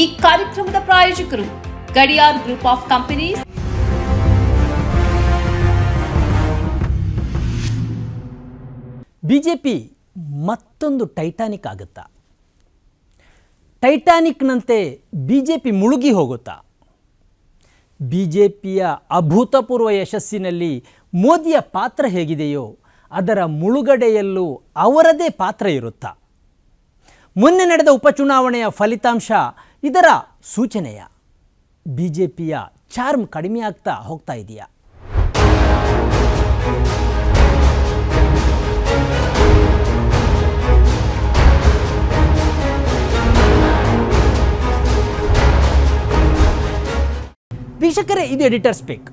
ಈ ಕಾರ್ಯಕ್ರಮದ ಪ್ರಾಯೋಜಕರು Gadiyar group of companies. BJP ಮತ್ತೊಂದು ಟೈಟಾನಿಕ್ ಆಗುತ್ತಾ? ಟೈಟಾನಿಕ್ನಂತೆ ಬಿ ಜೆ ಪಿ ಮುಳುಗಿ ಹೋಗುತ್ತಾ? ಬಿ ಜೆ ಪಿಯ ಅಭೂತಪೂರ್ವ ಯಶಸ್ಸಿನಲ್ಲಿ ಮೋದಿಯ ಪಾತ್ರ ಹೇಗಿದೆಯೋ ಅದರ ಮುಳುಗಡೆಯಲ್ಲೂ ಅವರದೇ ಪಾತ್ರ ಇರುತ್ತಾ? ಮೊನ್ನೆ ನಡೆದ ಉಪಚುನಾವಣೆಯ ಫಲಿತಾಂಶ ಇದರ ಸೂಚನೆಯ ಬಿ ಜೆ ಪಿಯ ಚಾರ್ಮ್ ಕಡಿಮೆ ಆಗ್ತಾ ಹೋಗ್ತಾ ಇದೆಯಾ? ವೀಕ್ಷಕರೇ, ಇದು ಎಡಿಟರ್ ಸ್ಪೀಕ್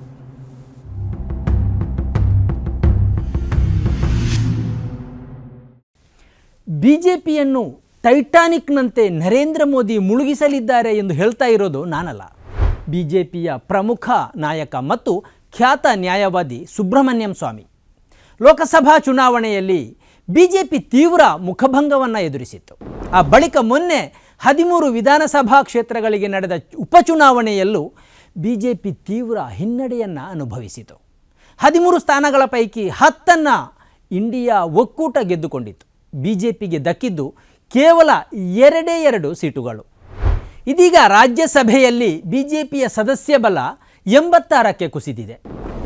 ಬಿ ಜೆ ಪಿಯನ್ನು ಟೈಟಾನಿಕ್ನಂತೆ ನರೇಂದ್ರ ಮೋದಿ ಮುಳುಗಿಸಲಿದ್ದಾರೆ ಎಂದು ಹೇಳ್ತಾ ಇರೋದು ನಾನಲ್ಲ. ಬಿ ಜೆ ಪಿಯ ಪ್ರಮುಖ ನಾಯಕ ಮತ್ತು ಖ್ಯಾತ ನ್ಯಾಯವಾದಿ ಸುಬ್ರಹ್ಮಣ್ಯಂ ಸ್ವಾಮಿ. ಲೋಕಸಭಾ ಚುನಾವಣೆಯಲ್ಲಿ ಬಿ ಜೆ ಪಿ ತೀವ್ರ ಮುಖಭಂಗವನ್ನು ಎದುರಿಸಿತ್ತು. ಆ ಬಳಿಕ ಮೊನ್ನೆ ಹದಿಮೂರು ವಿಧಾನಸಭಾ ಕ್ಷೇತ್ರಗಳಿಗೆ ನಡೆದ ಉಪಚುನಾವಣೆಯಲ್ಲೂ ಬಿ ಜೆ ಪಿ ತೀವ್ರ ಹಿನ್ನಡೆಯನ್ನು ಅನುಭವಿಸಿತು. ಹದಿಮೂರು ಸ್ಥಾನಗಳ ಪೈಕಿ ಹತ್ತನ್ನು ಇಂಡಿಯಾ ಒಕ್ಕೂಟ ಗೆದ್ದುಕೊಂಡಿತ್ತು. ಬಿ ಜೆ ಪಿಗೆ ದಕ್ಕಿದ್ದು ಕೇವಲ ಎರಡೇ ಎರಡು ಸೀಟುಗಳು. ಇದೀಗ ರಾಜ್ಯಸಭೆಯಲ್ಲಿ ಬಿ ಜೆ ಪಿಯ ಸದಸ್ಯ ಬಲ ಎಂಬತ್ತಾರಕ್ಕೆ ಕುಸಿದಿದೆ.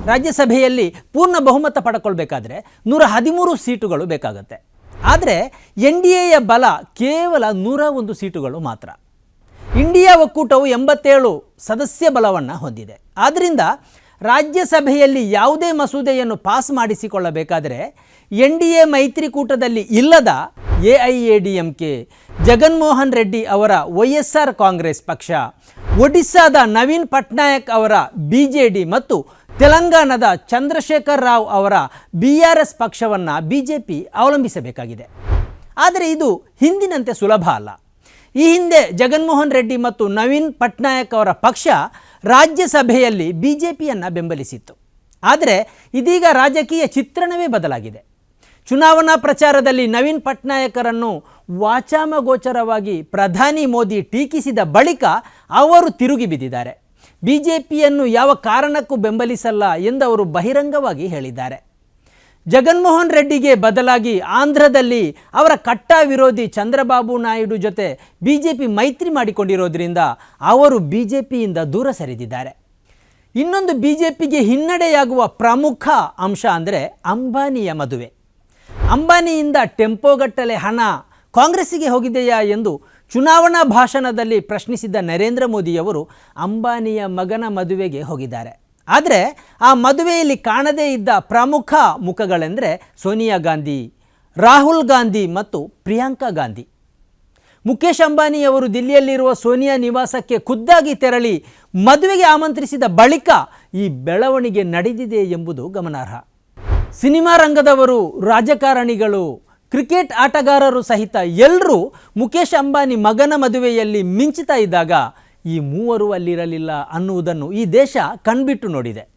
ರಾಜ್ಯಸಭೆಯಲ್ಲಿ ಪೂರ್ಣ ಬಹುಮತ ಪಡ್ಕೊಳ್ಬೇಕಾದ್ರೆ ನೂರ ಹದಿಮೂರು ಸೀಟುಗಳು ಬೇಕಾಗುತ್ತೆ. ಆದರೆ ಎನ್ ಡಿ ಎಯ ಬಲ ಕೇವಲ ನೂರ ಒಂದು ಸೀಟುಗಳು ಮಾತ್ರ. ಇಂಡಿಯಾ ಒಕ್ಕೂಟವು ಎಂಬತ್ತೇಳು ಸದಸ್ಯ ಬಲವನ್ನು ಹೊಂದಿದೆ. ಆದ್ದರಿಂದ ರಾಜ್ಯಸಭೆಯಲ್ಲಿ ಯಾವುದೇ ಮಸೂದೆಯನ್ನು ಪಾಸ್ ಮಾಡಿಸಿಕೊಳ್ಳಬೇಕಾದರೆ ಎನ್ ಡಿ ಎ ಮೈತ್ರಿಕೂಟದಲ್ಲಿ ಇಲ್ಲದ A I A D M K Jaganmohan Reddy ಅವರ ವೈ ಎಸ್ ಆರ್ ಕಾಂಗ್ರೆಸ್ ಪಕ್ಷ, ಒಡಿಸ್ಸಾದ ನವೀನ್ ಪಟ್ನಾಯಕ್ ಅವರ ಬಿ ಜೆ ಡಿ ಮತ್ತು ತೆಲಂಗಾಣದ ಚಂದ್ರಶೇಖರ್ ರಾವ್ ಅವರ ಬಿ ಆರ್ ಎಸ್ ಪಕ್ಷವನ್ನು ಬಿ ಜೆ ಪಿ ಅವಲಂಬಿಸಬೇಕಾಗಿದೆ. ಆದರೆ ಇದು ಹಿಂದಿನಂತೆ ಸುಲಭ ಅಲ್ಲ. ಈ ಹಿಂದೆ ಜಗನ್ಮೋಹನ್ ರೆಡ್ಡಿ ಮತ್ತು ನವೀನ್ ಪಟ್ನಾಯಕ್ ಅವರ ಪಕ್ಷ ರಾಜ್ಯಸಭೆಯಲ್ಲಿ ಬಿ ಜೆ ಪಿಯನ್ನು ಬೆಂಬಲಿಸಿತ್ತು. ಆದರೆ ಇದೀಗ ರಾಜಕೀಯ ಚಿತ್ರಣವೇ ಬದಲಾಗಿದೆ. ಚುನಾವಣಾ ಪ್ರಚಾರದಲ್ಲಿ ನವೀನ್ ಪಟ್ನಾಯಕರನ್ನು ವಾಚಾಮಗೋಚರವಾಗಿ ಪ್ರಧಾನಿ ಮೋದಿ ಟೀಕಿಸಿದ ಬಳಿಕ ಅವರು ತಿರುಗಿ ಬಿದ್ದಿದ್ದಾರೆ. ಬಿ ಜೆ ಪಿಯನ್ನು ಯಾವ ಕಾರಣಕ್ಕೂ ಬೆಂಬಲಿಸಲ್ಲ ಎಂದು ಅವರು ಬಹಿರಂಗವಾಗಿ ಹೇಳಿದ್ದಾರೆ. ಜಗನ್ಮೋಹನ್ ರೆಡ್ಡಿಗೆ ಬದಲಾಗಿ ಆಂಧ್ರದಲ್ಲಿ ಅವರ ಕಟ್ಟ ವಿರೋಧಿ ಚಂದ್ರಬಾಬು ನಾಯ್ಡು ಜೊತೆ ಬಿ ಜೆ ಪಿ ಮೈತ್ರಿ ಮಾಡಿಕೊಂಡಿರೋದ್ರಿಂದ ಅವರು ಬಿ ಜೆ ಪಿಯಿಂದ ದೂರ ಸರಿದಿದ್ದಾರೆ. ಇನ್ನೊಂದು ಬಿ ಜೆ ಪಿಗೆ ಹಿನ್ನಡೆಯಾಗುವ ಪ್ರಮುಖ ಅಂಶ ಅಂದರೆ ಅಂಬಾನಿಯ ಮದುವೆ. ಅಂಬಾನಿಯಿಂದ ಟೆಂಪೋಗಟ್ಟಲೆ ಹಣ ಕಾಂಗ್ರೆಸ್ಸಿಗೆ ಹೋಗಿದೆಯಾ ಎಂದು ಚುನಾವಣಾ ಭಾಷಣದಲ್ಲಿ ಪ್ರಶ್ನಿಸಿದ್ದ ನರೇಂದ್ರ ಮೋದಿಯವರು ಅಂಬಾನಿಯ ಮಗನ ಮದುವೆಗೆ ಹೋಗಿದ್ದಾರೆ. ಆದರೆ ಆ ಮದುವೆಯಲ್ಲಿ ಕಾಣದೇ ಇದ್ದ ಪ್ರಮುಖ ಮುಖಗಳೆಂದರೆ ಸೋನಿಯಾ ಗಾಂಧಿ, ರಾಹುಲ್ ಗಾಂಧಿ ಮತ್ತು ಪ್ರಿಯಾಂಕಾ ಗಾಂಧಿ. ಮುಖೇಶ್ ಅಂಬಾನಿಯವರು ದಿಲ್ಲಿಯಲ್ಲಿರುವ ಸೋನಿಯಾ ನಿವಾಸಕ್ಕೆ ಖುದ್ದಾಗಿ ತೆರಳಿ ಮದುವೆಗೆ ಆಮಂತ್ರಿಸಿದ ಬಳಿಕ ಈ ಬೆಳವಣಿಗೆ ನಡೆದಿದೆ ಎಂಬುದು ಗಮನಾರ್ಹ. ಸಿನಿಮಾ ರಂಗದವರು, ರಾಜಕಾರಣಿಗಳು, ಕ್ರಿಕೆಟ್ ಆಟಗಾರರು ಸಹಿತ ಎಲ್ಲರೂ ಮುಖೇಶ್ ಅಂಬಾನಿ ಮಗನ ಮದುವೆಯಲ್ಲಿ ಮಿಂಚುತ್ತಾ ಇದ್ದಾಗ ಈ ಮೂವರು ಅಲ್ಲಿರಲಿಲ್ಲ ಅನ್ನುವುದನ್ನು ಈ ದೇಶ ಕಣ್ಬಿಟ್ಟು ನೋಡಿದೆ.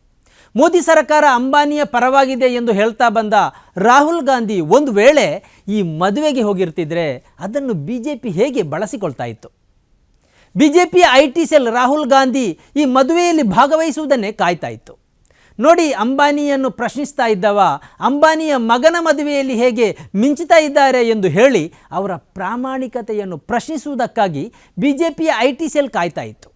ಮೋದಿ ಸರ್ಕಾರ ಅಂಬಾನಿಯ ಪರವಾಗಿದೆ ಎಂದು ಹೇಳ್ತಾ ಬಂದ ರಾಹುಲ್ ಗಾಂಧಿ ಒಂದು ವೇಳೆ ಈ ಮದುವೆಗೆ ಹೋಗಿರ್ತಿದ್ರೆ ಅದನ್ನು ಬಿ ಜೆ ಪಿ ಹೇಗೆ ಬಳಸಿಕೊಳ್ತಾ ಇತ್ತು? B J P I T cell Rahul Gandhi ಈ ಮದುವೆಯಲ್ಲಿ ಭಾಗವಹಿಸುವುದನ್ನೇ ಕಾಯ್ತಾ ಇತ್ತು. ನೋಡಿ ಅಂಬಾನಿಯನ್ನು ಪ್ರಶ್ನಿಸ್ತಾ ಇದ್ದವ, ಅಂಬಾನಿಯ ಮಗನ ಮದುವೆಯಲ್ಲಿ ಹೇಗೆ ಮಿಂಚುತ್ತಾ ಇದ್ದಾರೆ ಎಂದು ಹೇಳಿ ಅವರ ಪ್ರಾಮಾಣಿಕತೆಯನ್ನು ಪ್ರಶ್ನಿಸುವುದಕ್ಕಾಗಿ ಬಿ ಜೆ ಪಿಯ ಐ ಟಿ ಸೆಲ್ ಕಾಯ್ತಾ ಇತ್ತು.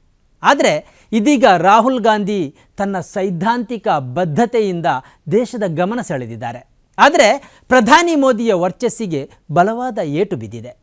ಆದರೆ ಇದೀಗ ರಾಹುಲ್ ಗಾಂಧಿ ತನ್ನ ಸೈದ್ಧಾಂತಿಕ ಬದ್ಧತೆಯಿಂದ ದೇಶದ ಗಮನ ಸೆಳೆದಿದ್ದಾರೆ. ಆದರೆ ಪ್ರಧಾನಿ ಮೋದಿಯ ವರ್ಚಸ್ಸಿಗೆ ಬಲವಾದ ಏಟು ಬಿದ್ದಿದೆ.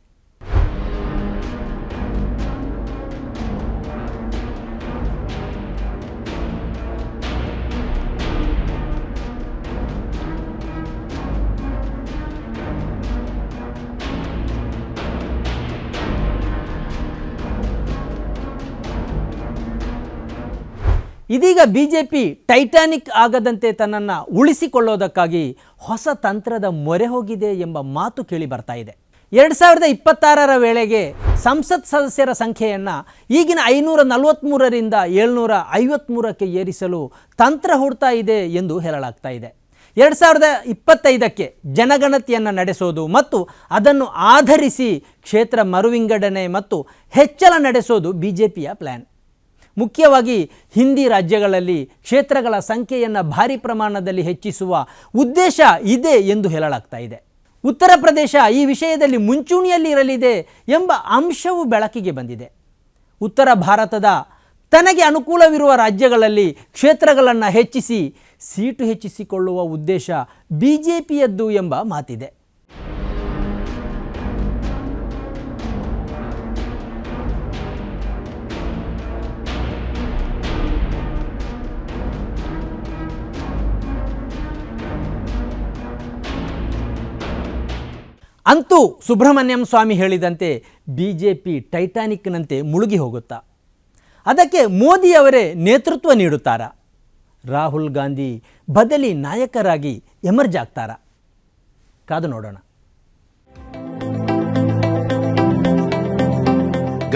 ಇದೀಗ ಬಿ ಜೆ ಪಿ ಟೈಟಾನಿಕ್ ಆಗದಂತೆ ತನ್ನನ್ನು ಉಳಿಸಿಕೊಳ್ಳೋದಕ್ಕಾಗಿ ಹೊಸ ತಂತ್ರದ ಮೊರೆ ಹೋಗಿದೆ ಎಂಬ ಮಾತು ಕೇಳಿ ಬರ್ತಾ ಇದೆ. ಎರಡು ಸಾವಿರದ ಇಪ್ಪತ್ತಾರರ ವೇಳೆಗೆ ಸಂಸತ್ ಸದಸ್ಯರ ಸಂಖ್ಯೆಯನ್ನು ಈಗಿನ ಐನೂರ ನಲವತ್ತ್ಮೂರರಿಂದ ಏಳ್ನೂರ ಐವತ್ತ್ಮೂರಕ್ಕೆ ಏರಿಸಲು ತಂತ್ರ ಹುಡ್ತಾ ಇದೆ ಎಂದು ಹೇಳಲಾಗ್ತಾ ಇದೆ. ಎರಡು ಸಾವಿರದ ಇಪ್ಪತ್ತೈದಕ್ಕೆ ಜನಗಣತಿಯನ್ನು ನಡೆಸೋದು ಮತ್ತು ಅದನ್ನು ಆಧರಿಸಿ ಕ್ಷೇತ್ರ ಮರುವಿಂಗಡಣೆ ಮತ್ತು ಹೆಚ್ಚಳ ನಡೆಸೋದು ಬಿ ಜೆ ಪಿಯ ಪ್ಲ್ಯಾನ್ ಮುಖ್ಯವಾಗಿ ಹಿಂದಿ ರಾಜ್ಯಗಳಲ್ಲಿ ಕ್ಷೇತ್ರಗಳ ಸಂಖ್ಯೆಯನ್ನು ಭಾರಿ ಪ್ರಮಾಣದಲ್ಲಿ ಹೆಚ್ಚಿಸುವ ಉದ್ದೇಶ ಇದೆ ಎಂದು ಹೇಳಲಾಗ್ತಾ ಇದೆ. ಉತ್ತರ ಪ್ರದೇಶ ಈ ವಿಷಯದಲ್ಲಿ ಮುಂಚೂಣಿಯಲ್ಲಿ ಇರಲಿದೆ ಎಂಬ ಅಂಶವು ಬೆಳಕಿಗೆ ಬಂದಿದೆ. ಉತ್ತರ ಭಾರತದ ತನಗೆ ಅನುಕೂಲವಿರುವ ರಾಜ್ಯಗಳಲ್ಲಿ ಕ್ಷೇತ್ರಗಳನ್ನು ಹೆಚ್ಚಿಸಿ, ಸೀಟು ಹೆಚ್ಚಿಸಿಕೊಳ್ಳುವ ಉದ್ದೇಶ ಬಿ ಜೆ ಪಿಯದ್ದು ಎಂಬ ಮಾತಿದೆ. ಅಂತೂ ಸುಬ್ರಹ್ಮಣ್ಯಂ ಸ್ವಾಮಿ ಹೇಳಿದಂತೆ ಬಿ ಜೆ ಪಿ ಟೈಟಾನಿಕ್ನಂತೆ ಮುಳುಗಿ ಹೋಗುತ್ತಾ? ಅದಕ್ಕೆ ಮೋದಿಯವರೇ ನೇತೃತ್ವ ನೀಡುತ್ತಾರಾ? ರಾಹುಲ್ ಗಾಂಧಿ ಬದಲಿ ನಾಯಕರಾಗಿ ಎಮರ್ಜ್ ಆಗ್ತಾರಾ? ಕಾದು ನೋಡೋಣ.